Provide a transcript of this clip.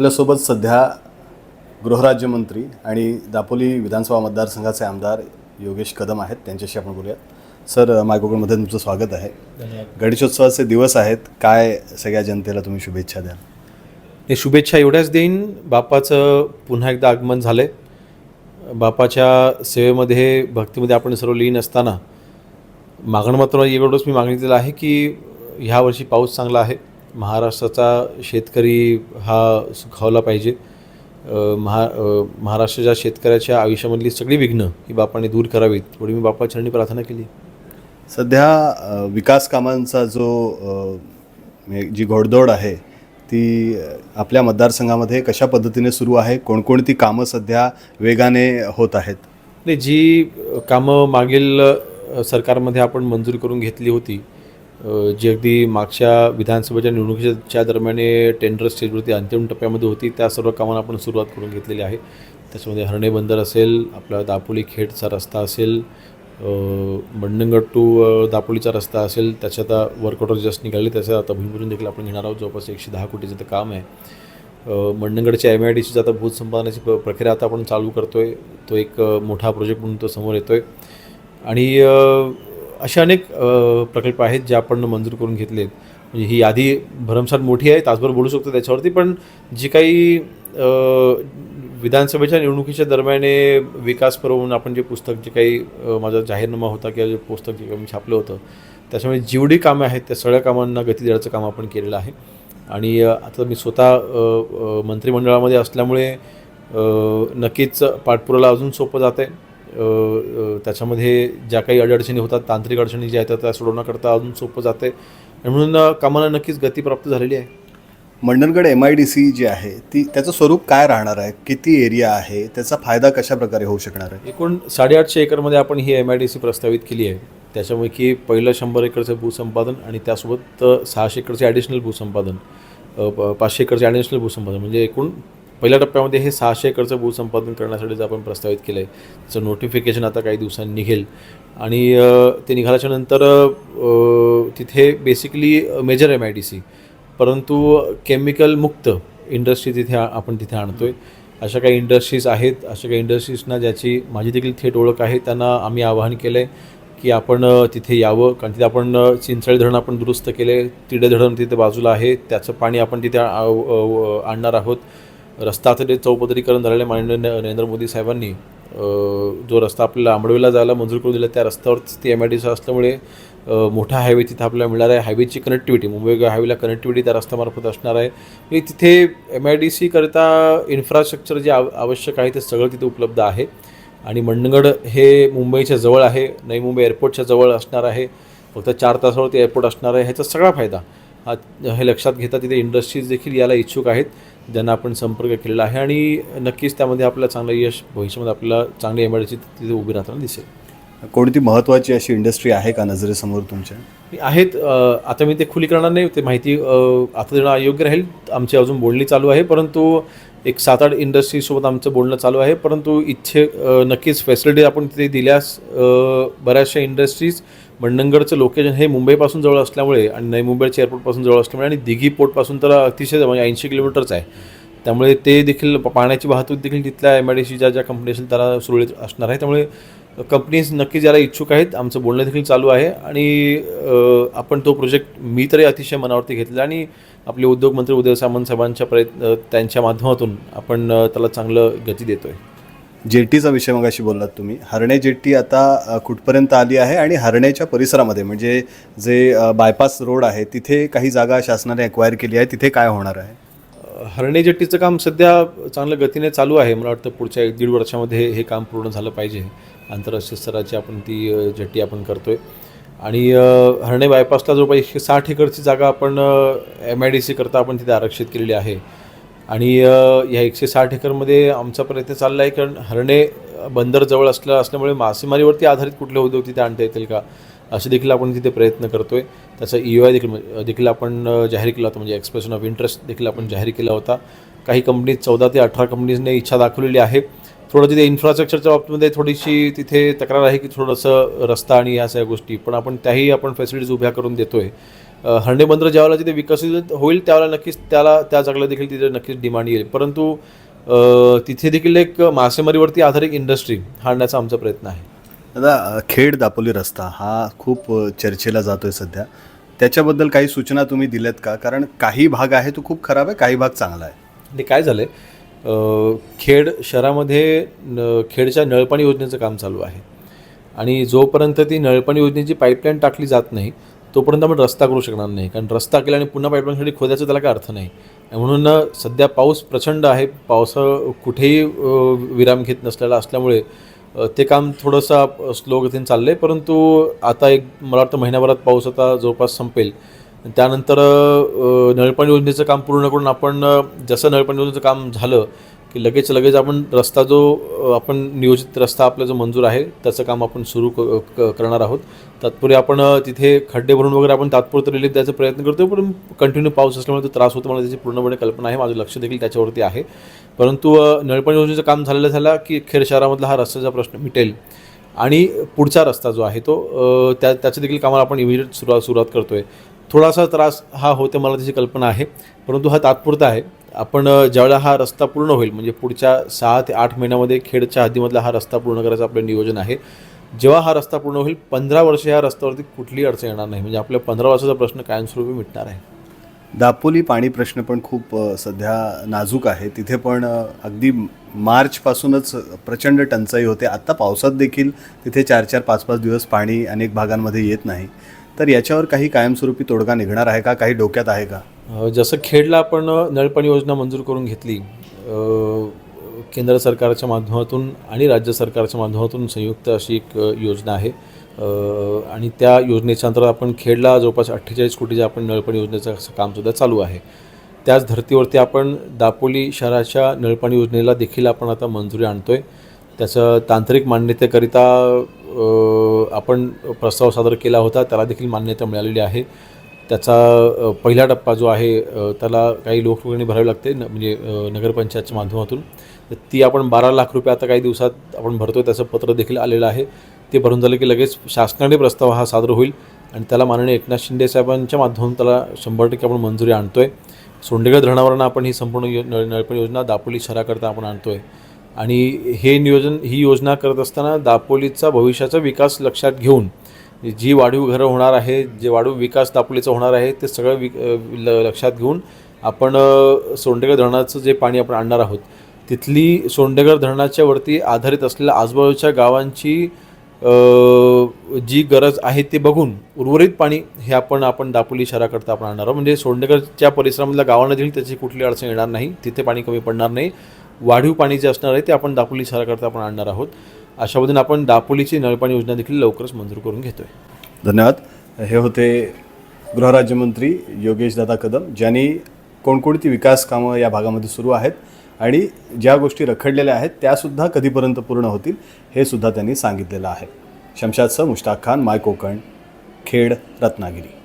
आपल्यासोबत सध्या गृहराज्यमंत्री आणि दापोली विधानसभा मतदारसंघाचे आमदार योगेश कदम आहेत. त्यांच्याशी आपण बोलूयात. सर मायकोकणमध्ये तुमचं स्वागत आहे. गणेशोत्सवाचे दिवस आहेत. काय सगळ्या जनतेला तुम्ही शुभेच्छा द्याल? हे शुभेच्छा एवढ्याच देईन. बापाचं पुन्हा एकदा आगमन झालं आहे बापाच्या सेवेमध्ये भक्तीमध्ये आपण सर्व लीन असताना मागणं मात्र एवढंच मी मागणी दिलं आहे की ह्या वर्षी पाऊस चांगला आहे. महाराष्ट्राचा शेतकरी हा सुखावला पाहिजे. महा महाराष्ट्राच्या शेतकऱ्याच्या आयुष्यामधली सगळी विघ्न ही बापाने दूर करावीत एवढी मी बापाचरणी प्रार्थना केली. सध्या विकास कामांचा जो म्हणजे जी घोडदौड आहे ती आपल्या मतदारसंघामध्ये कशा पद्धतीने सुरू आहे कोणकोणती कामं सध्या वेगाने होत आहेत? नाही जी कामं मागील सरकारमध्ये आपण मंजूर करून घेतली होती जी अगदी मागच्या विधानसभेच्या निवडणुकीच्या दरम्याने टेंडर स्टेजवरती अंतिम टप्प्यामध्ये होती त्या सर्व कामांना आपण सुरुवात करून घेतलेली आहे. त्याच्यामध्ये हरणे बंदर असेल आपला दापोली खेडचा रस्ता असेल मंडणगड टू दापोलीचा रस्ता असेल त्याच्या आता वर्कआउट जस्ट निघाले त्याचं आता भूमिपूजन देखील आपण घेणार आहोत. जवळपास एकशे दहा कोटीचं ते काम आहे. मंडणगडच्या एम आय डी सीचं आता भूत संपादनाची प्रक्रिया आता आपण चालू करतो आहे तो एक मोठा प्रोजेक्ट म्हणून तो समोर येतो आहे आणि असे अनेक प्रकल्प आहेत जे आपण मंजूर करून घेतलेत. म्हणजे ही यादी भरमसाठ मोठी आहे तासभर बोलू शकतो त्याच्यावरती पण जी काही विधानसभेच्या निवडणुकीच्या दरम्यान विकास पर्व म्हणून आपण जे पुस्तक जे काही माझा जाहीरनामा होता किंवा जे पुस्तक जे काही मी छापलं होतं त्याच्यामुळे जेवढी कामं आहेत त्या सगळ्या कामांना गती देण्याचं काम आपण केलेलं आहे. आणि आता मी स्वतः मंत्रिमंडळामध्ये असल्यामुळे नक्कीच पाठपुराला अजून सोपं जातं आहे त्याच्यामध्ये ज्या काही अडचणी होतात तांत्रिक अडचणी ज्या येतात त्या सोडवण्याकरता अजून सोपं जातं म्हणून कामाला नक्कीच गती प्राप्त झालेली आहे. Mandangad M I D C जी आहे ती त्याचं स्वरूप काय राहणार आहे? किती एरिया आहे? त्याचा फायदा कशा प्रकारे होऊ शकणार आहे? एकूण साडेआठशे एकरमध्ये आपण ही एम आय डी सी प्रस्तावित केली आहे. त्याच्यामुळे की पहिलं शंभर एकरचं भूसंपादन आणि त्यासोबत सहाशे एकरचे ॲडिशनल भूसंपादन पाचशे एकरचे ॲडिशनल भूसंपादन. म्हणजे एकूण पहिल्या टप्प्यामध्ये हे सहाशे एकरचं भूसंपादन करण्यासाठीच आपण प्रस्तावित केलं आहे त्याचं नोटिफिकेशन आता काही दिवसांनी निघेल. आणि ते निघाल्याच्या नंतर तिथे basically major M I D C परंतु केमिकल मुक्त इंडस्ट्री तिथे आपण तिथे आणतो आहे अशा काही इंडस्ट्रीज आहेत अशा काही इंडस्ट्रीजना ज्याची माझी देखील थेट ओळख आहे त्यांना आम्ही आवाहन केलं आहे की आपण तिथे यावं. कारण तिथे आपण चिंचळी धरण आपण दुरुस्त केले तिडे धरण तिथे बाजूला आहे त्याचं पाणी आपण तिथे आणणार आहोत. रस्ता आता ते चौपदरीकरण झालेलं माननीय नरेंद्र मोदी साहेबांनी जो रस्ता आपल्याला आंबडवेला जायला मंजूर करून दिला त्या रस्त्यावरच ती एम आय डी सी असल्यामुळे मोठा हायवे तिथे आपल्याला मिळणार आहे. हायवेची कनेक्टिव्हिटी मुंबई हायवेला कनेक्टिव्हिटी त्या रस्त्यामार्फत असणार आहे. म्हणजे तिथे एम आय डी सीकरिता इन्फ्रास्ट्रक्चर जे आव आवश्यक आहे ते सगळं तिथे उपलब्ध आहे. आणि मंडणगड हे मुंबईच्या जवळ आहे. नवी मुंबई एअरपोर्टच्या जवळ असणार आहे. फक्त चार तासावरती एअरपोर्ट असणार आहे. ह्याचा सगळा फायदा. हा हे लक्षात घेता तिथे इंडस्ट्रीज देखील याला इच्छुक आहेत. ज्यांना आपण संपर्क केलेला आहे आणि नक्कीच त्यामध्ये आपल्याला चांगलं यश भविष्यामध्ये आपल्याला चांगली एम आय डी सी तिथे उभी राहताना दिसेल. कोणती महत्त्वाची अशी इंडस्ट्री आहे का नजरेसमोर तुमच्या? आहेत आता मी ते खुली करणार नाही ते माहिती आता देणं अयोग्य राहील. आमची अजून बोलणी चालू आहे परंतु एक सात आठ इंडस्ट्रीजसोबत आमचं बोलणं चालू आहे. परंतु इच्छे नक्कीच फॅसिलिटी आपण तिथे दिल्यास बऱ्याचशा इंडस्ट्रीज मंडणगडचं लोकेशन हे मुंबईपासून जवळ असल्यामुळे आणि नवी मुंबईच्या एअरपोर्टपासून जवळ असल्यामुळे आणि दिघी पोर्टपासून तर अतिशय म्हणजे ऐंशी किलोमीटरच आहे. त्यामुळे ते देखील पाण्याची वाहतूक देखील तिथल्या एम आय डी सीच्या ज्या कंपनी असेल त्याला सुरळीत असणार आहे. त्यामुळे कंपनीज नक्की ज्याला इच्छुक आहेत. आमचं बोलणं देखील चालू आहे. आणि आपण तो प्रोजेक्ट मी तरी अतिशय मनावरती घेतला आणि आपले उद्योगमंत्री उदय सामंत साहेबांच्या प्रयत्न त्यांच्या माध्यमातून आपण त्याला चांगलं गती देतो आहे जेटीचा विषय मगाशी बोललात तुम्ही. हरणे जेट्टी आता कुठपर्यंत आली आहे आणि हरण्याच्या परिसरामध्ये म्हणजे जे बायपास रोड आहे तिथे काही जागा शासनाने एक्वायर केली आहे तिथे काय होणार आहे? हरणे जेट्टीचं काम सध्या चांगल्या गतीने चालू आहे. मला वाटतं पुढच्या एक दीड वर्षामध्ये हे काम पूर्ण झालं पाहिजे. आंतरराष्ट्रीय स्तराची आपण ती जेट्टी आपण करतोय. आणि हरणे बायपासला जवळपास एकशे साठ एकरची जागा आपण एम आय डी सी करता आपण तिथे आरक्षित केलेली आहे. आणि या एकशे साठ एकरमध्ये आमचा प्रयत्न चालला आहे कारण हरणे बंदर जवळ असल्या असल्यामुळे मासेमारीवरती आधारित कुठले उद्योग तिथे आणता येतील का असे देखील आपण तिथे प्रयत्न करतो आहे त्याचा ई आय देखील देखील आपण जाहीर केला होता म्हणजे एक्सप्रेशन ऑफ इंटरेस्ट देखील आपण जाहीर केला होता. काही कंपनीज चौदा ते अठरा कंपनीजने इच्छा दाखवलेली आहे. थोडं तिथे इन्फ्रास्ट्रक्चरच्या बाबतीमध्ये थोडीशी तिथे तक्रार आहे की थोडंसं रस्ता आणि या सगळ्या गोष्टी पण आपण त्याही आपण फॅसिलिटीज उभ्या करून देतो आहे अ, हर्णे बंदर ज्यावेळेला तिथे विकसित होईल त्यावेळेला नक्कीच त्याला त्या जागेला देखील तिथे नक्कीच डिमांड येईल. परंतु तिथे देखील एक मासेमारीवरती आधारित इंडस्ट्री आणण्याचा आमचा प्रयत्न आहे. दादा खेड दापोली रस्ता हा खूप चर्चेला जातोय सध्या. त्याच्याबद्दल काही सूचना तुम्ही दिल्यात का? कारण काही भाग आहे तो खूप खराब आहे काही भाग चांगला आहे. आणि काय झालं आहे खेड शहरामध्ये न खेडच्या नळपाणी योजनेचं काम चालू आहे. आणि जोपर्यंत ती नळपाणी योजनेची पाईपलाईन टाकली जात नाही तोपर्यंत आपण रस्ता करू शकणार नाही. कारण रस्ता केला आणि पुन्हा पाईपलाईनसाठी खोदायचा त्याला काय अर्थ नाही. म्हणून सध्या पाऊस प्रचंड आहे. पावसा कुठेही विराम घेत नसलेला असल्यामुळे ते काम थोडंसं स्लो गतीने चाललं आहे परंतु आता एक मला वाटतं महिन्याभरात पाऊस आता जवळपास संपेल. त्यानंतर नळपाणी योजनेचं काम पूर्ण करून आपण जसं नळपाणी योजनेचं काम झालं की लगेच लगेच आपण रस्ता जो आपण नियोजित रस्ता आपला जो मंजूर आहे त्याचं काम आपण सुरू क- क- करणार आहोत. तत्पूर्वी आपण तिथे खड्डे भरून वगैरे आपण तात्पुरतं रिलीफ द्यायचा प्रयत्न करतो पण कंटिन्यू पाऊस असल्यामुळे तो त्रास होतो. मला त्याची पूर्णपणे कल्पना आहे. माझं लक्ष देखील त्याच्यावरती आहे. परंतु नळपण नळपाणी योजनेचं काम झालेलं झालं की खेड शहरामधला हा रस्त्याचा प्रश्न मिटेल. आणि पुढचा रस्ता जो आहे तो त्या त्याच्या देखील कामाला आपण इमिजिएट सुरुवात सुरुवात करतो आहे थोडासा त्रास हा होते मला त्याची कल्पना आहे. परंतु हा तात्पुरता आहे. आपण ज्यावेळेला हा रस्ता पूर्ण होईल म्हणजे पुढच्या सहा ते आठ महिन्यामध्ये खेडच्या हद्दीमधला हा रस्ता पूर्ण करायचं आपलं नियोजन आहे. जेव्हा हा रस्ता पूर्ण होईल पंधरा वर्ष या रस्त्यावरती कुठलीही अडचण येणार नाही. म्हणजे आपल्या पंधरा वर्षाचा प्रश्न कायमस्वरूपी मिटणार आहे. दापोली पाणी प्रश्न पण खूप सध्या नाजूक आहे. तिथे पण अगदी मार्चपासूनच प्रचंड टंचाई होते. आत्ता पावसात देखील तिथे चार चार पाच पाच दिवस पाणी अनेक भागांमध्ये येत नाही. तर याच्यावर काही कायमस्वरूपी तोडगा निघणार आहे का? काही डोक्यात आहे का? जसं खेडला आपण नळपाणी योजना मंजूर करून घेतली केंद्र सरकारच्या माध्यमातून आणि राज्य सरकारच्या माध्यमातून संयुक्त अशी एक योजना आहे. आणि त्या योजनेच्या अंतर्गत आपण खेडला जवळपास अठ्ठेचाळीस कोटीच्या आपण नळपाणी योजनेचं कामसुद्धा चालू आहे. त्याच धर्तीवरती आपण दापोली शहराच्या नळपाणी योजनेला देखील आपण आता मंजुरी आणतो आहे त्याचं तांत्रिक मान्यतेकरिता आपण प्रस्ताव सादर केला होता त्याला देखील मान्यता मिळालेली आहे. त्याचा पहिला टप्पा जो आहे त्याला काही लोकवर्गणी भरावी लागते न म्हणजे नगरपंचायतच्या माध्यमातून. तर ती आपण बारा लाख रुपये आता काही दिवसात आपण भरतो त्याचं पत्र देखील आलेलं आहे. ते भरून झालं की लगेच शासनाने प्रस्ताव हा सादर होईल आणि त्याला माननीय एकनाथ शिंदे साहेबांच्या माध्यमातून त्याला शंभर टक्के आपण मंजुरी आणतो आहे सोंडेगड धरणावरनं आपण ही संपूर्ण यो नळ योजना दापोली शहराकरता आपण आणतो आहे आणि हे नियोजन ही योजना करत असताना दापोलीचा भविष्याचा विकास लक्षात घेऊन जी वाढीव घरं होणार आहे जे वाढीव विकास दापोलीचा होणार आहे ते सगळं वि ल- लक्षात घेऊन आपण सोंडेगर धरणाचं जे पाणी आपण आणणार आहोत तिथली सोंडेगर धरणाच्या वरती आधारित असलेल्या आजूबाजूच्या गावांची जी गरज आहे ते बघून उर्वरित पाणी हे आपण आपण दापोली शहराकरता आपण आणणार आहोत. म्हणजे सोंडेगरच्या परिसरामधल्या गावांना देखील त्याची कुठली अडचण येणार नाही तिथे पाणी कमी पडणार नाही. वाढीव पाणी जे असणार आहे ते आपण दापोली शहराकरता आपण आणणार आहोत. अशा पद्धतीने आपण दापोलीची नळपाणी योजना देखील लवकरच मंजूर करून घेतोय. धन्यवाद. हे होते गृहराज्यमंत्री योगेश दादा कदम ज्यांनी कोणकोणती विकास कामं या भागामध्ये सुरू आहेत आणि ज्या गोष्टी रखडलेल्या आहेत त्यासुद्धा कधीपर्यंत पूर्ण होतील हे सुद्धा त्यांनी सांगितलेलं आहे. शमशादसह मुश्ताक खान माय कोकण खेड रत्नागिरी.